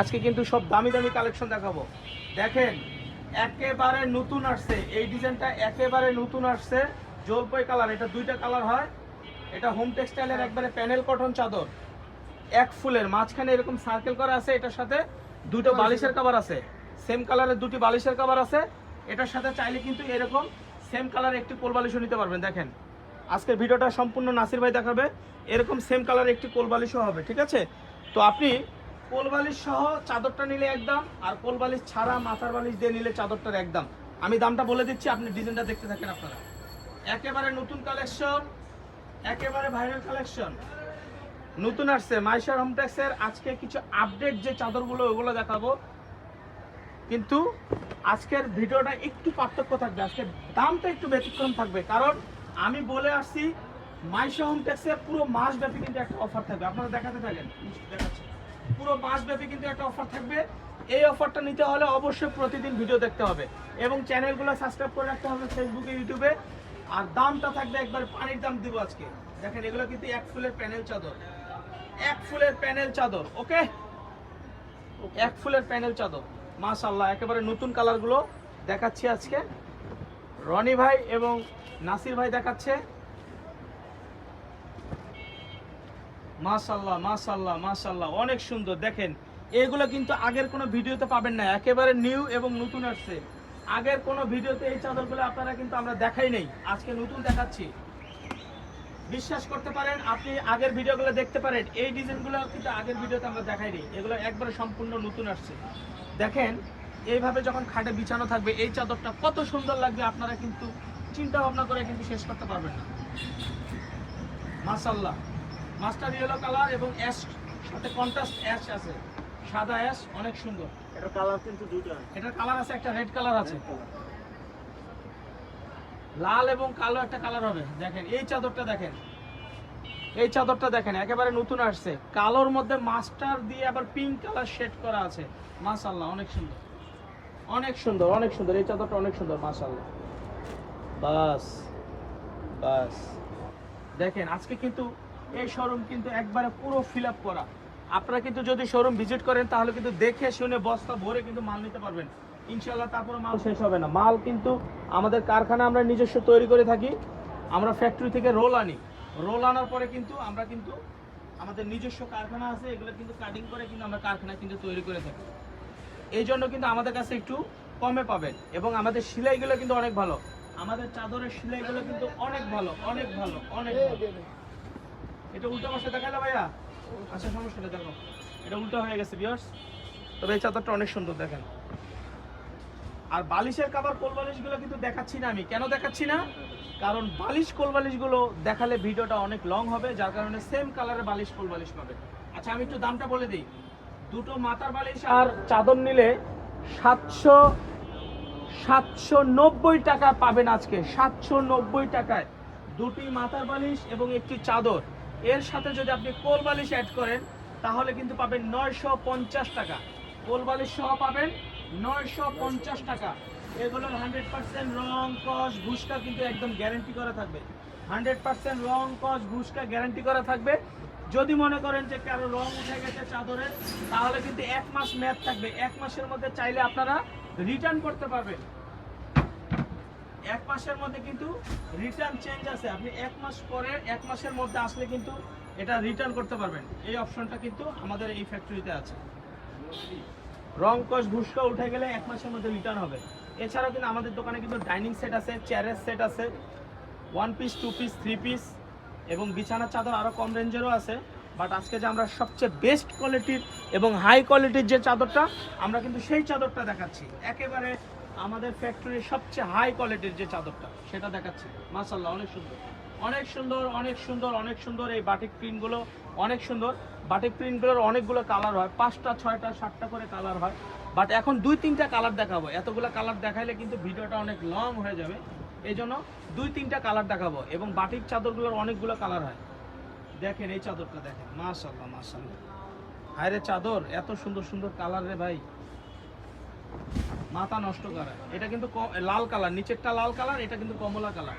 আজকে কিন্তু সব দামি দামি কালেকশন দেখাবো। দেখেন একেবারে নতুন আসছে। এই ডিজাইনটা একেবারে নতুন আসছে। জলপাই কালার এটা দুইটা কালার হয়। এটা হোম টেক্সটাইলের একবারে প্যানেল কটন চাদর। এক ফুলের মাঝখানে এরকম সার্কেল করা আছে এটার সাথে দুটো বালিশের কভার আছে। সেম কালারের দুটি বালিশের কভার আছে। এটার সাথে চাইলে কিন্তু এরকম সেম কালার একটি কোল বালিশও নিতে পারবেন। দেখেন আজকের ভিডিওটা সম্পূর্ণ নাসির ভাই দেখাবে। এরকম সেম কালার একটি কোল বালিশও হবে ঠিক আছে? তো আপনি কোল বালিশ সহ চাদরটা নিলে একদম আর কোল বালিশ ছাড়া মাথার বালিশ দিয়ে নিলে চাদরটার একদম আমি দামটা বলে দিচ্ছি, আপনি ডিজাইনটা দেখতে থাকেন আপনারা। একেবারে নতুন কালেকশন, একেবারে ভাইরাল কালেকশন। নতুন আসছে মাইশার হোমটেক্সের আজকে কিছু আপডেট যে চাদরগুলো, ওগুলো দেখাবো। কিন্তু আজকের ভিডিওটা একটু পার্থক্য থাকবে, আজকের দামটা একটু ব্যতিক্রম থাকবে। কারণ আমি বলে আসছি, মাইশা হোমটেক্সে পুরো মাস ব্যাপী কিন্তু একটা অফার থাকবে। আপনারা দেখাতে থাকেন। দেখাচ্ছি। পুরো মাস ব্যাপী কিন্তু একটা অফার থাকবে। এই অফারটা নিতে হলে অবশ্যই প্রতিদিন ভিডিও দেখতে হবে এবং চ্যানেলগুলো সাবস্ক্রাইব করে রাখতে হবে ফেসবুকে ইউটিউবে আর দামটা থাকবে একবার পানির দাম দিব আজকে। দেখেন, এগুলো কিন্তু এক ফুলের প্যানেল চাদর। এক ফুলের প্যানেল চাদর ওকে এক ফুলের প্যানেল চাদর। মাশাল্লাহ একেবারে নতুন কালারগুলো দেখাচ্ছি আজকে। রনি ভাই এবং নাসির ভাই দেখাচ্ছে। মাশাল্লাহ মাশাল্লাহ মাশাল্লাহ অনেক সুন্দর, দেখেন। এগুলো কিন্তু আগের কোনো ভিডিওতে পাবেন না, একেবারে নিউ এবং নতুন আসছে। আগের কোনো ভিডিওতে এই চাদরগুলো আপনারা কিন্তু আমরা দেখাই নেই। আজকে নতুন দেখাচ্ছি। বিশ্বাস করতে পারেন, আপনি আগের ভিডিওগুলো দেখতে পারেন, এই ডিজাইনগুলো কিন্তু আগের ভিডিওতে আমরা দেখাই নেই। এগুলো একবারে সম্পূর্ণ নতুন আসছে। দেখেন, এইভাবে যখন খাটে বিছানো থাকবে, এই চাদরটা কত সুন্দর লাগবে, আপনারা কিন্তু চিন্তা ভাবনা করে কিন্তু শেষ করতে পারবেন না। মাসাল্লাহ মাস্টার ইয়েলো কালার এবং অ্যাশ সাথে কন্ট্রাস্ট অ্যাশ আছে। সাদা অ্যাশ অনেক সুন্দর। এটা কালার কিন্তু দুটো এটার কালার আছে একটা রেড কালার আছে। লাল এবং কালো একটা কালার হবে। দেখেন এই চাদরটা দেখেন। এই চাদরটা দেখেন একেবারে নতুন আসছে। কালোর মধ্যে মাস্টার দিয়ে আবার পিঙ্ক কালার শেড করা আছে। মাশাআল্লাহ অনেক সুন্দর। অনেক সুন্দর অনেক সুন্দর। এই চাদরটা অনেক সুন্দর মাশাআল্লাহ। বাস বাস। দেখেন আজকে কিন্তু এই শোরুম কিন্তু একবারে পুরো ফিল করা। আপনারা কিন্তু যদি শোরুম ভিজিট করেন, তাহলে কিন্তু দেখে শুনে বস্তা ভরে কিন্তু মাল নিতে পারবেন। ইনশাল্লাহ তারপরে মাল শেষ হবে না। মাল কিন্তু আমাদের কারখানা আমরা নিজস্ব তৈরি করে থাকি। আমরা ফ্যাক্টরি থেকে রোল আনি। রোল আনার পরে কিন্তু আমরা কিন্তু আমাদের নিজস্ব কারখানা আছে, এগুলো কিন্তু কাটিং করে কিন্তু আমরা কারখানা কিন্তু তৈরি করে থাকি। এই জন্য কিন্তু আমাদের কাছে একটু কমে পাবেন এবং আমাদের সেলাইগুলো কিন্তু অনেক ভালো। আমাদের চাদরের সেলাইগুলো কিন্তু অনেক ভালো অনেক ভালো অনেক ভালো। এটা উল্টো ভাইয়া? আচ্ছা দেখো। এটা উল্টো হয়ে গেছে তবে এই চাদরটা অনেক সুন্দর, দেখেন। আর বালিশের কাবার কোল কিন্তু দেখাচ্ছি না আমি। কেন দেখাচ্ছি না? কারণ বালিশ কোল দেখালে ভিডিওটা অনেক লং হবে, যার কারণে সেম কালারের বালিশ কোল বালিশ পাবে। আচ্ছা আমি একটু দামটা বলে দিই। দুটো মাথার বালিশ আর চাদর নিলে সাতশো সাতশো নব্বই টাকা পাবেন আজকে। সাতশো নব্বই টাকায়। দুটি মাথার বালিশ এবং একটি চাদর। এর সাথে যদি আপনি কোল বালিশ অ্যাড করেন, তাহলে কিন্তু পাবেন নয়শো পঞ্চাশ টাকা। কোল বালিশ সহ পাবেন নয়শো পঞ্চাশ টাকা। এগুলোর হান্ড্রেড পার্সেন্ট রং, কস ঘুষকা কিন্তু একদম গ্যারেন্টি করা থাকবে। হান্ড্রেড পার্সেন্ট রং, কস ঘুষকা গ্যারেন্টি করা থাকবে। যদি মনে করেন যে কারও রং উঠে গেছে চাদরের তাহলে কিন্তু এক মাস মেয়াদ থাকবে। এক মাসের মধ্যে চাইলে আপনারা রিটার্ন করতে পারবেন। এক মাসের মধ্যে কিন্তু রিটার্ন চেঞ্জ আছে। আপনি এক মাস পরে, এক মাসের মধ্যে আসলে কিন্তু এটা রিটার্ন করতে পারবেন। এই অপশনটা কিন্তু আমাদের এই ফ্যাক্টরিতে আছে। রং কস ভুসকা উঠে গেলে এক মাসের মধ্যে রিটার্ন হবে। এছাড়াও কিন্তু আমাদের দোকানে কিন্তু ডাইনিং সেট আছে চেয়ারের সেট আছে one piece two piece three piece এবং বিছানার চাদর আরও কম রেঞ্জেরও আছে। বাট আজকে যে আমরা সবচেয়ে বেস্ট কোয়ালিটির এবং হাই কোয়ালিটির যে চাদরটা, আমরা কিন্তু সেই চাদরটা দেখাচ্ছি। একেবারে আমাদের ফ্যাক্টরির সবচেয়ে হাই কোয়ালিটির যে চাদরটা, সেটা দেখাচ্ছি। মাসাল্লাহ অনেক সুন্দর। অনেক সুন্দর অনেক সুন্দর অনেক সুন্দর এই বাটিক প্রিন্টগুলো অনেক সুন্দর। বাটিক প্রিন্টগুলোর অনেকগুলো কালার হয়, পাঁচটা, ছয়টা, সাতটা করে কালার হয়। বাট এখন দুই, তিনটা কালার দেখাবো। এতগুলো কালার দেখাইলে কিন্তু ভিডিওটা অনেক লং হয়ে যাবে। এই জন্য দুই, তিনটা কালার দেখাবো এবং বাটিক চাদরগুলোর অনেকগুলো কালার হয়। দেখেন এই চাদরটা দেখেন। মাশাল্লাহ মাশাল্লাহ হায়রে চাদর, এত সুন্দর সুন্দর কালার রে ভাই। মাথা নষ্ট করা। এটা কিন্তু লাল কালার, নিচেরটা লাল কালার, এটা কিন্তু কমলা কালার।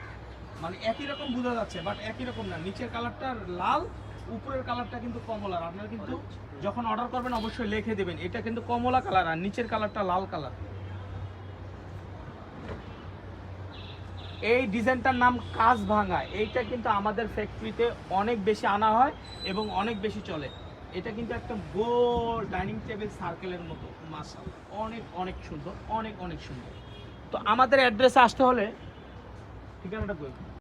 মানে একই রকম বোঝা যাচ্ছে বাট একই রকম না। নিচের কালারটা লাল, উপরের কালারটা কিন্তু কমলার আপনারা কিন্তু যখন অর্ডার করবেন, অবশ্যই লিখে দেবেন, এটা কিন্তু কমলা কালার আর নিচের কালারটা লাল কালার। এই ডিজাইনটার নাম কাজ ভাঙা এইটা কিন্তু আমাদের ফ্যাক্টরিতে অনেক বেশি আনা হয় এবং অনেক বেশি চলে। এটা কিন্তু একটা গোল ডাইনিং টেবিল সার্কেলের মতো মাসাল্লাহ অনেক অনেক সুন্দর, অনেক অনেক সুন্দর। তো আমাদের অ্যাড্রেসে আসতে হলে ঠিকানাটা কই